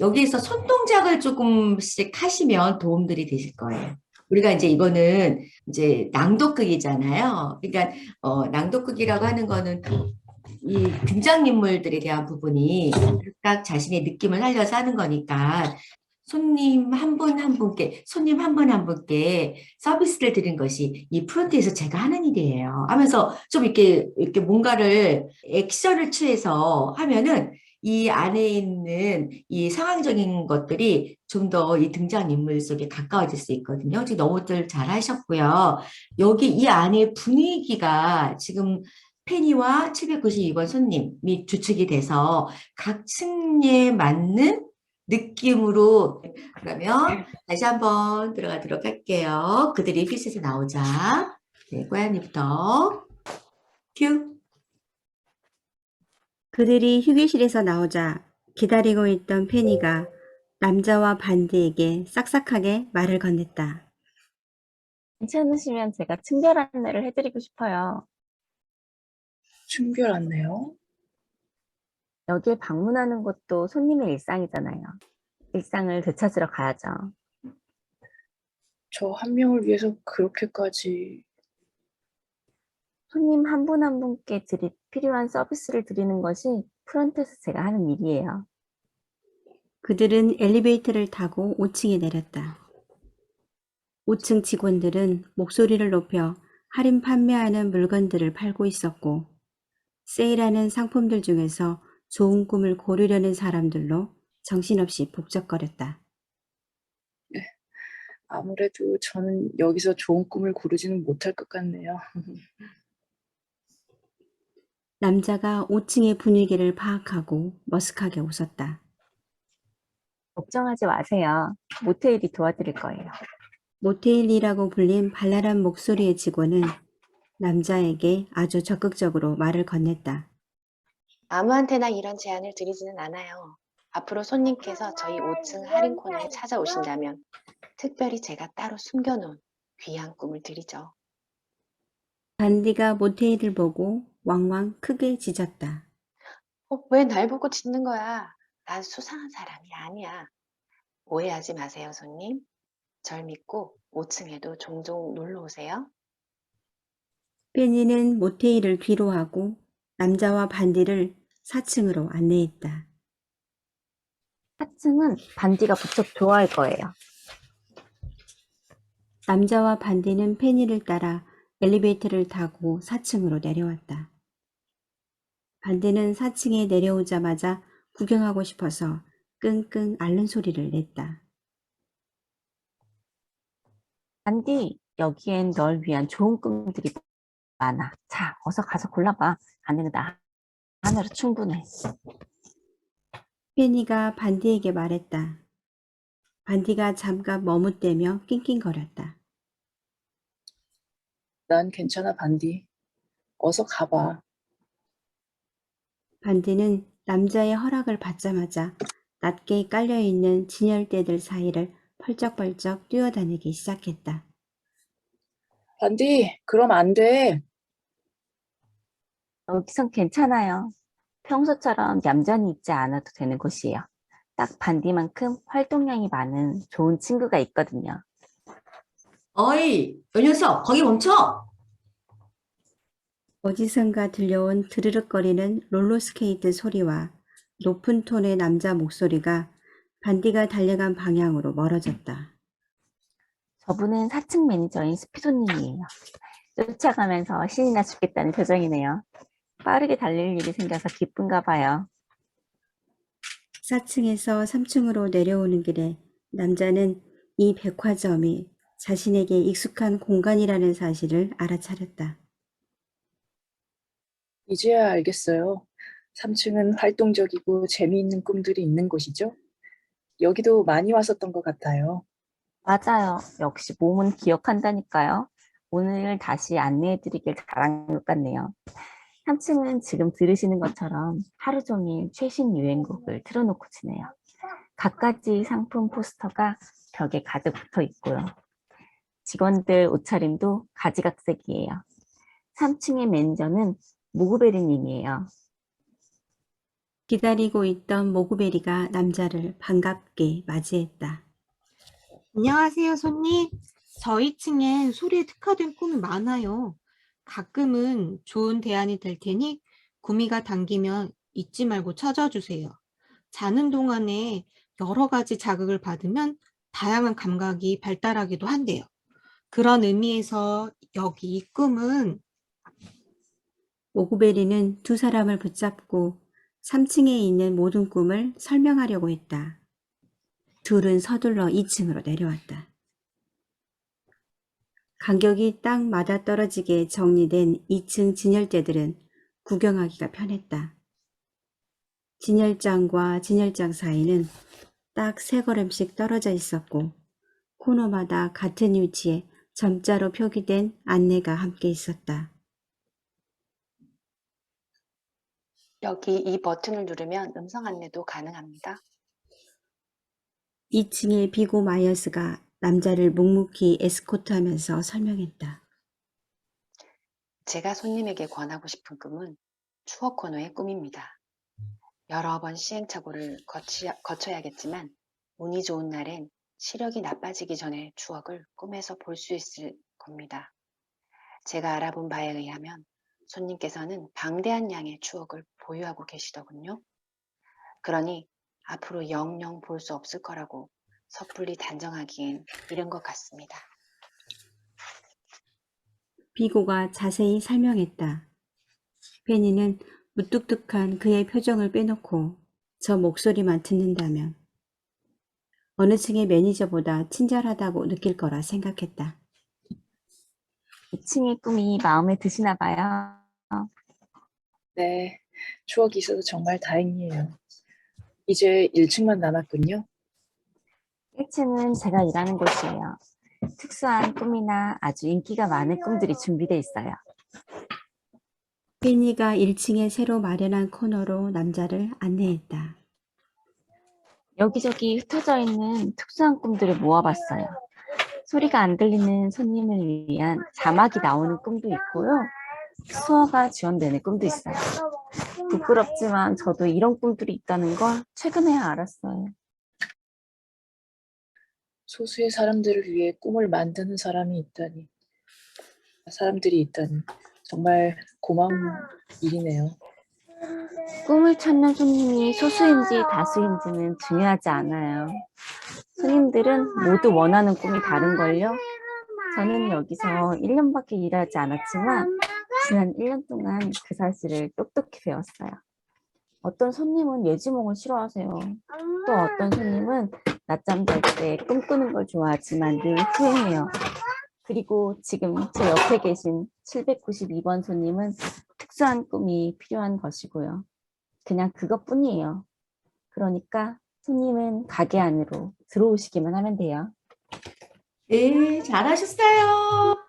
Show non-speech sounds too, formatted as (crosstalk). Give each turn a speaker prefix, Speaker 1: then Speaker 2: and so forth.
Speaker 1: 여기에서 손동작을 조금씩 하시면 도움들이 되실 거예요. 우리가 이제 이거는 이제 낭독극이잖아요. 그러니까 어, 낭독극이라고 하는 거는 이 등장인물들에 대한 부분이 각 자신의 느낌을 살려서 하는 거니까 손님 한 분한 분께 손님 한분한 분께 서비스를 드린 것이 이 프론트에서 제가 하는 일이에요. 하면서 좀 이렇게 이렇게 뭔가를 액션을 취해서 하면은 이 안에 있는 이 상황적인 것들이 좀 더 이 등장인물 속에 가까워질 수 있거든요. 지금 너무들 잘 하셨고요. 여기 이 안에 분위기가 지금 페니와 792번 손님이 주축이 돼서 각 층에 맞는 느낌으로 그러면 다시 한번 들어가도록 할게요. 그들이 피셋에 나오자. 네, 고양이부터 큐.
Speaker 2: 그들이 휴게실에서 나오자 기다리고 있던 페니가 남자와 반디에게 싹싹하게 말을 건넸다.
Speaker 3: 괜찮으시면 제가 친절 안내를 해드리고 싶어요.
Speaker 4: 충별 안내요?
Speaker 3: 여기에 방문하는 것도 손님의 일상이잖아요. 일상을 되찾으러 가야죠.
Speaker 4: 저 한 명을 위해서 그렇게까지
Speaker 3: 손님 한 분 한 분께 드리, 필요한 서비스를 드리는 것이 프런트에서 제가 하는 일이에요.
Speaker 2: 그들은 엘리베이터를 타고 5층에 내렸다. 5층 직원들은 목소리를 높여 할인 판매하는 물건들을 팔고 있었고 세일하는 상품들 중에서 좋은 꿈을 고르려는 사람들로 정신없이 북적거렸다.
Speaker 4: 아무래도 저는 여기서 좋은 꿈을 고르지는 못할 것 같네요. (laughs)
Speaker 2: 남자가 5층의 분위기를 파악하고 머쓱하게 웃었다.
Speaker 3: 걱정하지 마세요. 모텔이 도와드릴 거예요.
Speaker 2: 모테일이라고 불린 발랄한 목소리의 직원은 남자에게 아주 적극적으로 말을 건넸다.
Speaker 5: 아무한테나 이런 제안을 드리지는 않아요. 앞으로 손님께서 저희 5층 할인 코너에 찾아오신다면 특별히 제가 따로 숨겨놓은 귀한 꿈을 드리죠.
Speaker 2: 반디가 모테일을 보고 왕왕 크게 짖었다.
Speaker 5: 어, 왜 날 보고 짖는 거야? 난 수상한 사람이 아니야. 오해하지 마세요, 손님. 절 믿고 5층에도 종종 놀러 오세요.
Speaker 2: 페니는 모테일을 뒤로 하고 남자와 반디를 4층으로 안내했다.
Speaker 3: 4층은 반디가 무척 좋아할 거예요.
Speaker 2: 남자와 반디는 페니를 따라 엘리베이터를 타고 4층으로 내려왔다. 반디는 4층에 내려오자마자 구경하고 싶어서 끙끙 앓는 소리를 냈다.
Speaker 3: 반디, 여기엔 널 위한 좋은 꿈들이 많아. 자, 어서 가서 골라봐. 안에는 나 하나로 충분해.
Speaker 2: 페니가 반디에게 말했다. 반디가 잠깐 머뭇대며 낑낑거렸다.
Speaker 4: 난 괜찮아, 반디. 어서 가봐.
Speaker 2: 반디는 남자의 허락을 받자마자 낮게 깔려있는 진열대들 사이를 펄쩍펄쩍 뛰어다니기 시작했다.
Speaker 4: 반디, 그럼 안 돼.
Speaker 3: 여기선 괜찮아요. 평소처럼 얌전히 있지 않아도 되는 곳이에요. 딱 반디만큼 활동량이 많은 좋은 친구가 있거든요.
Speaker 1: 어이, 요 녀석, 거기 멈춰!
Speaker 2: 어디선가 들려온 드르륵거리는 롤러스케이트 소리와 높은 톤의 남자 목소리가 반디가 달려간 방향으로 멀어졌다.
Speaker 3: 저분은 4층 매니저인 스피도님이에요. 쫓아가면서 신이 나 죽겠다는 표정이네요. 빠르게 달릴 일이 생겨서 기쁜가 봐요.
Speaker 2: 4층에서 3층으로 내려오는 길에 남자는 이 백화점이 자신에게 익숙한 공간이라는 사실을 알아차렸다.
Speaker 4: 이제야 알겠어요. 3층은 활동적이고 재미있는 꿈들이 있는 곳이죠? 여기도 많이 왔었던 것 같아요.
Speaker 3: 맞아요. 역시 몸은 기억한다니까요. 오늘 다시 안내해드리길 잘한 것 같네요. 3층은 지금 들으시는 것처럼 하루 종일 최신 유행곡을 틀어놓고 지내요. 갖가지 상품 포스터가 벽에 가득 붙어 있고요. 직원들 옷차림도 가지각색이에요. 3층의 매니저는 모그베리님이에요.
Speaker 2: 기다리고 있던 모구베리가 남자를 반갑게 맞이했다.
Speaker 6: 안녕하세요, 손님. 저희 층엔 소리에 특화된 꿈이 많아요. 가끔은 좋은 대안이 될 테니 구미가 당기면 잊지 말고 찾아주세요. 자는 동안에 여러 가지 자극을 받으면 다양한 감각이 발달하기도 한대요. 그런 의미에서 여기 이 꿈은
Speaker 2: 모구베리는 두 사람을 붙잡고 3층에 있는 모든 꿈을 설명하려고 했다. 둘은 서둘러 2층으로 내려왔다. 간격이 딱 맞아 떨어지게 정리된 2층 진열대들은 구경하기가 편했다. 진열장과 진열장 사이는 딱 세 걸음씩 떨어져 있었고 코너마다 같은 위치에 점자로 표기된 안내가 함께 있었다.
Speaker 5: 여기 이 버튼을 누르면 음성 안내도 가능합니다.
Speaker 2: 2층의 비고 마이어스가 남자를 묵묵히 에스코트하면서 설명했다.
Speaker 5: 제가 손님에게 권하고 싶은 꿈은 추억 코너의 꿈입니다. 여러 번 시행착오를 거치, 거쳐야겠지만 운이 좋은 날엔 시력이 나빠지기 전에 추억을 꿈에서 볼 수 있을 겁니다. 제가 알아본 바에 의하면 손님께서는 방대한 양의 추억을 보유하고 계시더군요. 그러니 앞으로 영영 볼 수 없을 거라고 섣불리 단정하기엔 이른 것 같습니다.
Speaker 2: 비고가 자세히 설명했다. 페니는 무뚝뚝한 그의 표정을 빼놓고 저 목소리만 듣는다면 어느 층의 매니저보다 친절하다고 느낄 거라 생각했다.
Speaker 3: 2층의 꿈이 마음에 드시나 봐요.
Speaker 4: 네, 추억이 있어서 정말 다행이에요. 이제 1층만 남았군요.
Speaker 3: 1층은 제가 일하는 곳이에요. 특수한 꿈이나 아주 인기가 많은 꿈들이 준비되어 있어요.
Speaker 2: 페니가 1층에 새로 마련한 코너로 남자를 안내했다.
Speaker 3: 여기저기 흩어져 있는 특수한 꿈들을 모아봤어요. 소리가 안 들리는 손님을 위한 자막이 나오는 꿈도 있고요. 수어가 지원되는 꿈도 있어요. 부끄럽지만 저도 이런 꿈들이 있다는 걸 최근에 알았어요.
Speaker 4: 소수의 사람들을 위해 꿈을 만드는 사람이 있다니, 사람들이 있다니, 정말 고마운 일이네요.
Speaker 3: 꿈을 찾는 손님이 소수인지 다수인지는 중요하지 않아요. 손님들은 모두 원하는 꿈이 다른걸요. 저는 여기서 1년밖에 일하지 않았지만 지난 1년 동안 그 사실을 똑똑히 배웠어요. 어떤 손님은 예지몽을 싫어하세요. 또 어떤 손님은 낮잠 잘 때 꿈꾸는 걸 좋아하지만 늘 후회해요. 그리고 지금 제 옆에 계신 792번 손님은 특수한 꿈이 필요한 것이고요. 그냥 그것뿐이에요. 그러니까 손님은 가게 안으로 들어오시기만 하면 돼요.
Speaker 1: 네, 잘하셨어요.